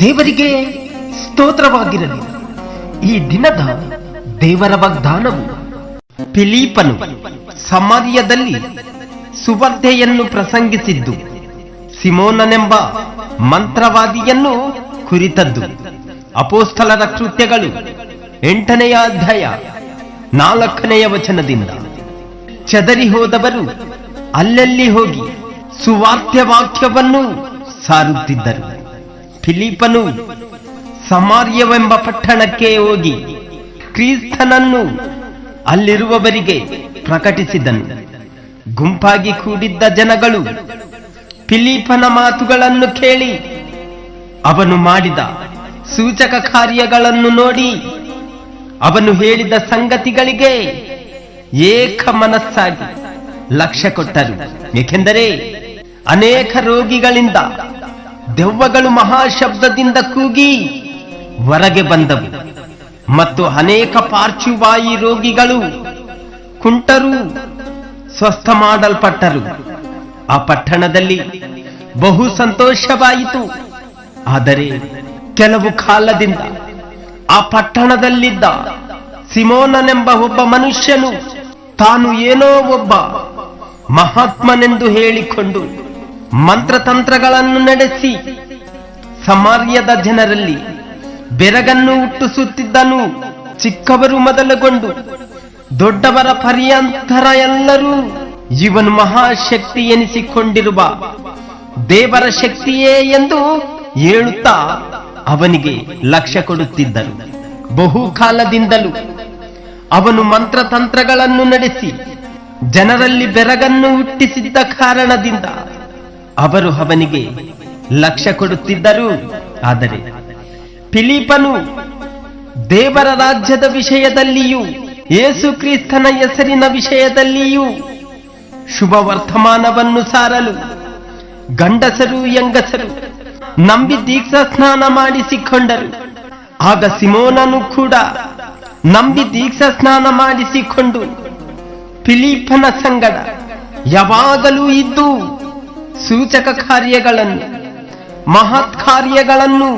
ದೇವರಿಗೆ ಸ್ತೋತ್ರವಾಗಿರಲಿ. ಈ ದಿನದ ದೇವರ ವಾಗ್ದಾನವು ಫಿಲೀಪನು ಸಮಾರ್ಯದಲ್ಲಿ ಸುವರ್ಧೆಯನ್ನು ಪ್ರಸಂಗಿಸಿದ್ದು, ಸಿಮೋನನೆಂಬ ಮಂತ್ರವಾದಿಯನ್ನು ಕುರಿತದ್ದು. ಅಪೋಸ್ತಲರ ಕೃತ್ಯಗಳು ಎಂಟನೆಯ ಅಧ್ಯಾಯ ನಾಲ್ಕನೆಯ ವಚನದಿಂದ. ಚದರಿ ಹೋದವರು ಅಲ್ಲಲ್ಲಿ ಹೋಗಿ ಸುವಾರ್ಥ್ಯ ವಾಕ್ಯವನ್ನು ಸಾರುತ್ತಿದ್ದರು. ಫಿಲಿಪನು ಸಮಾರ್ಯವೆಂಬ ಪಟ್ಟಣಕ್ಕೆ ಹೋಗಿ ಕ್ರಿಸ್ತನನ್ನು ಅಲ್ಲಿರುವವರಿಗೆ ಪ್ರಕಟಿಸಿದನು. ಗುಂಪಾಗಿ ಕೂಡಿದ್ದ ಜನಗಳು ಫಿಲಿಪನ ಮಾತುಗಳನ್ನು ಕೇಳಿ ಅವನು ಮಾಡಿದ ಸೂಚಕ ಕಾರ್ಯಗಳನ್ನು ನೋಡಿ ಅವನು ಹೇಳಿದ ಸಂಗತಿಗಳಿಗೆ ಏಕ ಮನಸ್ಸಾಗಿ ಲಕ್ಷ್ಯ ಕೊಟ್ಟರು. ಏಕೆಂದರೆ ಅನೇಕ ರೋಗಿಗಳಿಂದ ದೆವ್ವಗಳು ಮಹಾಶಬ್ದದಿಂದ ಕೂಗಿ ಹೊರಗೆ ಬಂದವು. ಮತ್ತು ಅನೇಕ ಪಾರ್ಚುವಾಯಿ ರೋಗಿಗಳು ಕುಂಟರು ಸ್ವಸ್ಥ ಮಾಡಲ್ಪಟ್ಟರು. ಆ ಪಟ್ಟಣದಲ್ಲಿ ಬಹು ಸಂತೋಷವಾಯಿತು. ಆದರೆ ಕೆಲವು ಕಾಲದಿಂದ ಆ ಪಟ್ಟಣದಲ್ಲಿದ್ದ ಸಿಮೋನನೆಂಬ ಒಬ್ಬ ಮನುಷ್ಯನು ತಾನು ಏನೋ ಒಬ್ಬ ಮಹಾತ್ಮನೆಂದು ಹೇಳಿಕೊಂಡು ಮಂತ್ರತಂತ್ರಗಳನ್ನು ನಡೆಸಿ ಸಮಾರ್ಯದ ಜನರಲ್ಲಿ ಬೆರಗನ್ನು ಹುಟ್ಟಿಸುತ್ತಿದ್ದನು, ಚಿಕ್ಕವರು ಮೊದಲುಗೊಂಡು ದೊಡ್ಡವರ ಪರ್ಯಂತರ ಎಲ್ಲರೂ ಇವನು ಮಹಾಶಕ್ತಿ ಎನಿಸಿಕೊಂಡಿರುವ ದೇವರ ಶಕ್ತಿಯೇ ಎಂದು ಹೇಳುತ್ತಾ ಅವನಿಗೆ ಲಕ್ಷ್ಯ ಕೊಡುತ್ತಿದ್ದರು. ಬಹುಕಾಲದಿಂದಲೂ ಅವನು ಮಂತ್ರತಂತ್ರಗಳನ್ನು ನಡೆಸಿ, ಜನರಲ್ಲಿ ಬೆರಗನ್ನು ಹುಟ್ಟಿಸಿದ್ದ ಕಾರಣದಿಂದ ಅವರು ಅವನಿಗೆ ಲಕ್ಷ್ಯ ಕೊಡುತ್ತಿದ್ದರು. ಆದರೆ ಫಿಲಿಪನು ದೇವರ ರಾಜ್ಯದ ವಿಷಯದಲ್ಲಿಯೂ ಯೇಸು ಕ್ರಿಸ್ತನ ಹೆಸರಿನ ವಿಷಯದಲ್ಲಿಯೂ ಶುಭ ವರ್ತಮಾನವನ್ನು ಸಾರಲು, ಗಂಡಸರು, ಹೆಂಗಸರು ನಂಬಿ ದೀಕ್ಷಾ ಸ್ನಾನ ಮಾಡಿಸಿಕೊಂಡರು. ಆಗ ಸಿಮೋನನು ಕೂಡ ನಂಬಿ ದೀಕ್ಷಾ ಸ್ನಾನ ಮಾಡಿಸಿಕೊಂಡು ಫಿಲಿಪನ ಸಂಗಡ ಯಾವಾಗಲೂ ಇದ್ದು ಸೂಚಕ ಕಾರ್ಯಗಳನ್ನು ಮಹತ್ ಕಾರ್ಯಗಳನ್ನು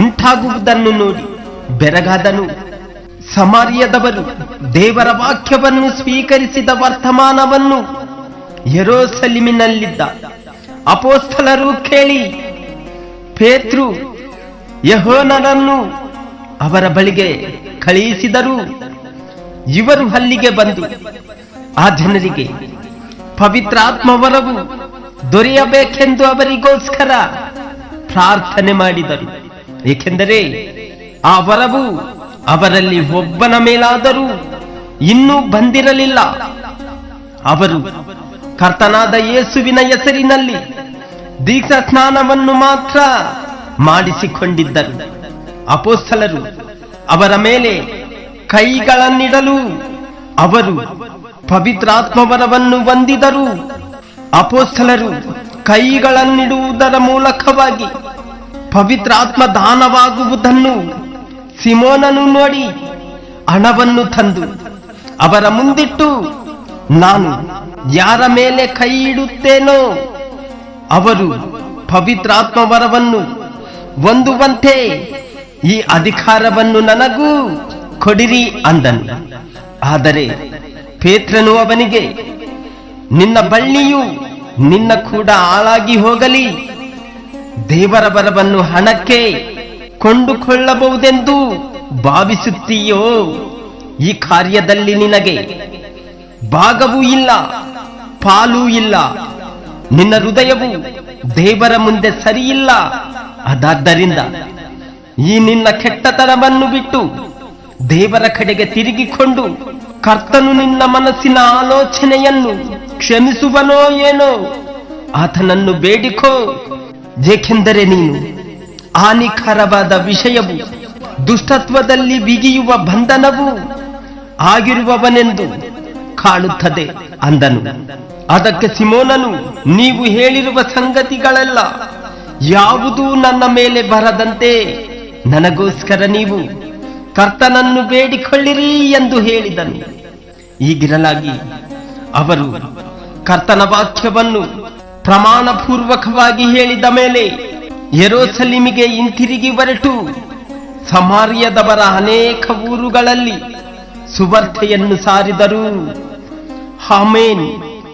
ಉಂಟಾಗುವುದನ್ನು ನೋಡಿ ಬೆರಗಾದನು. ಸಮಾರ್ಯದವರು ದೇವರ ವಾಕ್ಯವನ್ನು ಸ್ವೀಕರಿಸಿದ ವರ್ತಮಾನವನ್ನು ಯರೋಸಲಿಮಿನಲ್ಲಿದ್ದ ಅಪೋಸ್ತಲರು ಕೇಳಿ ಪೇತ್ರು ಯಹೋನರನ್ನು ಅವರ ಬಳಿಗೆ ಕಳುಹಿಸಿದರು ಇವರು ಅಲ್ಲಿಗೆ ಬಂದು, ಆ ಜನರಿಗೆ ಪವಿತ್ರಾತ್ಮವರವು ದೊರೆಯಬೇಕೆಂದು ಅವರಿಗೋಸ್ಕರ ಪ್ರಾರ್ಥನೆ ಮಾಡಿದರು. ಏಕೆಂದರೆ ಆ ವರವು ಅವರಲ್ಲಿ ಒಬ್ಬನ ಮೇಲಾದರೂ ಇನ್ನೂ ಬಂದಿರಲಿಲ್ಲ. ಅವರು ಕರ್ತನಾದ ಯೇಸುವಿನ ಹೆಸರಿನಲ್ಲಿ ದೀಕ್ಷಾ ಸ್ನಾನವನ್ನು ಮಾತ್ರ ಮಾಡಿಸಿಕೊಂಡಿದ್ದರು. ಅಪೋಸ್ತಲರು ಅವರ ಮೇಲೆ ಕೈಗಳನ್ನಿಡಲು ಅವರು ಪವಿತ್ರಾತ್ಮವರವನ್ನು ಹೊಂದಿದರು. ಅಪೋಸ್ತಲರು ಕೈಗಳನ್ನಿಡುವುದರ ಮೂಲಕವಾಗಿ ಪವಿತ್ರಾತ್ಮ ದಾನವಾಗುವುದನ್ನು ಸಿಮೋನನು ನೋಡಿ ಹಣವನ್ನು ತಂದು ಅವರ ಮುಂದಿಟ್ಟು, ನಾನು ಯಾರ ಮೇಲೆ ಕೈ ಇಡುತ್ತೇನೋ ಅವರು ಪವಿತ್ರಾತ್ಮವರವನ್ನು ಹೊಂದುವಂತೆ ಈ ಅಧಿಕಾರವನ್ನು ನನಗೂ ಕೊಡಿರಿ ಅಂದನು. ಆದರೆ ಪೇತ್ರನು ಅವನಿಗೆ, ನಿನ್ನ ಬಳ್ಳಿಯು ನಿನ್ನ ಕೂಡ ಹಾಳಾಗಿ ಹೋಗಲಿ, ದೇವರ ಬರವನ್ನು ಹಣಕ್ಕೆ ಕೊಂಡುಕೊಳ್ಳಬಹುದೆಂದು ಭಾವಿಸುತ್ತೀಯೋ? ಈ ಕಾರ್ಯದಲ್ಲಿ ನಿನಗೆ ಭಾಗವೂ ಇಲ್ಲ, ಪಾಲೂ ಇಲ್ಲ, ನಿನ್ನ ಹೃದಯವು ದೇವರ ಮುಂದೆ ಸರಿಯಿಲ್ಲ. ಅದಾದ್ದರಿಂದ ಈ ನಿನ್ನ ಕೆಟ್ಟತನವನ್ನು ಬಿಟ್ಟು ದೇವರ ಕಡೆಗೆ ತಿರುಗಿಕೊಂಡು ಕರ್ತನು ನಿನ್ನ ಮನಸ್ಸಿನ ಆಲೋಚನೆಯನ್ನು ಕ್ಷಮಿಸುವನೋ ಏನೋ ಆತನನ್ನು ಬೇಡಿಕೋ. ಏಕೆಂದರೆ ನೀನು ಹಾನಿಕರವಾದ ವಿಷಯವು ದುಷ್ಟತ್ವದಲ್ಲಿ ಬಿಗಿಯುವ ಬಂಧನವು ಆಗಿರುವವನೆಂದು ಕಾಣುತ್ತದೆ ಅಂದನು. ಅದಕ್ಕೆ ಸಿಮೋನನು, ನೀವು ಹೇಳಿರುವ ಸಂಗತಿಗಳೆಲ್ಲ ಯಾವುದೂ ನನ್ನ ಮೇಲೆ ಬರದಂತೆ ನನಗೋಸ್ಕರ ನೀವು ಕರ್ತನನ್ನು ಬೇಡಿಕೊಳ್ಳಿರಿ ಎಂದು ಹೇಳಿದನು. ಈಗಿರಲಾಗಿ ಅವರು ಕರ್ತನ ವಾಕ್ಯವನ್ನು ಪ್ರಮಾಣಪೂರ್ವಕವಾಗಿ ಹೇಳಿದ ಮೇಲೆ ಎರೋಸಲಿಮಿಗೆ ಹಿಂತಿರುಗಿ ಹೊರಟು. ಸಮಾರ್ಯದವರ ಅನೇಕ ಊರುಗಳಲ್ಲಿ ಸುವರ್ಥೆಯನ್ನು ಸಾರಿದರು. ಆಮೇನ್.